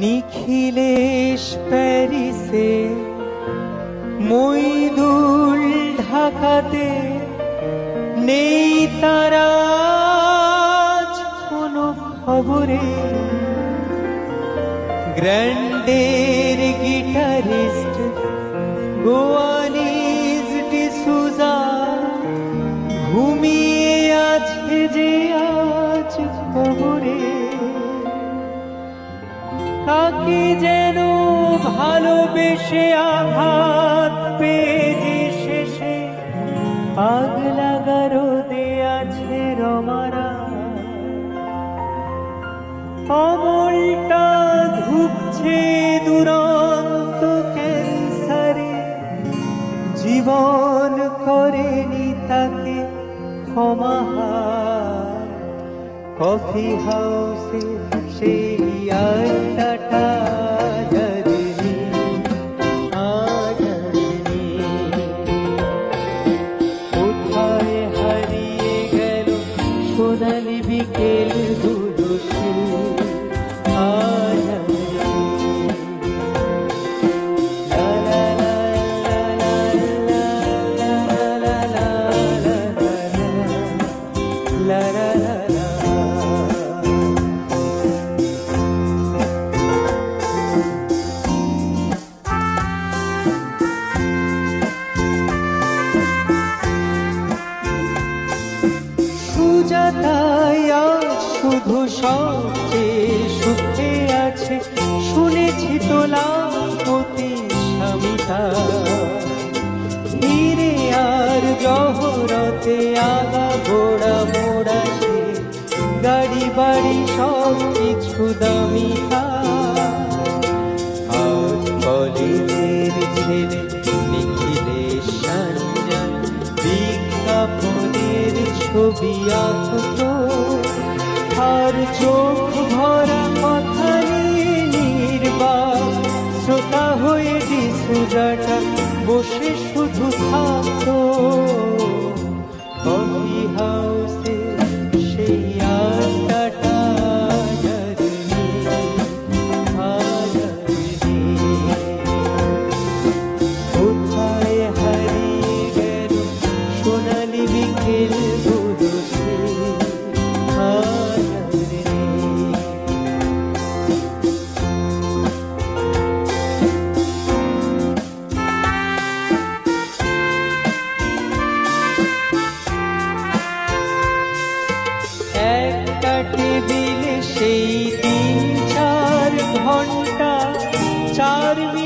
নিখিলেশ প্যারিসে মইদুল ঢাকাতে নেই তারা কোনো খবরে। গ্র্যান্ডের গিটারিস্ট গোয়ালিজ ডিসুজা ঘুমিয়ে আছে যে আজ খবরে। কাকে যেন ভালোবেসে আঘাত পেয়ে শেষে পাগলা গারদে আছে রমারা। অমলটা ধুকছে দুরন্ত ক্যান্সারে। জীবন করেনি তাকে ক্ষমা কফি হাউসে সেই তাই শুধু সবচেয়ে সুখে আছে। শুনেছি তোলা অতি সমতা ধীরে আর জহরতে আগা ঘোড়া মোড়া সে। গাড়ি বাড়ি সব কিছু দামি আজ কলেজের ছবি আঁকতো। আর চোখ ভরা কথা নিয়ে নির্বাক শ্রোতা হয়ে ডিসুজাটা বসে শুধু থাকতো কফি হাউসে সেই আড্ডাটা কোথায় হারিয়ে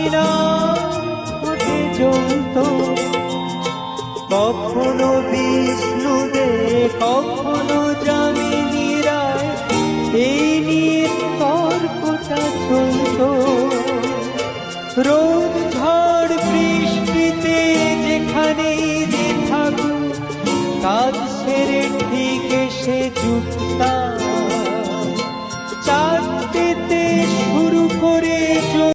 মিনার হতে জমত কখনো বিষ্ণু দে কখনো জামিনী রায় এই নিয়ে তর্কটা চলত। রোদ ঝড় বৃষ্টিতে যেখানেই যে থাকুক, কাজ সেরে ঠিক এসে জুটতাম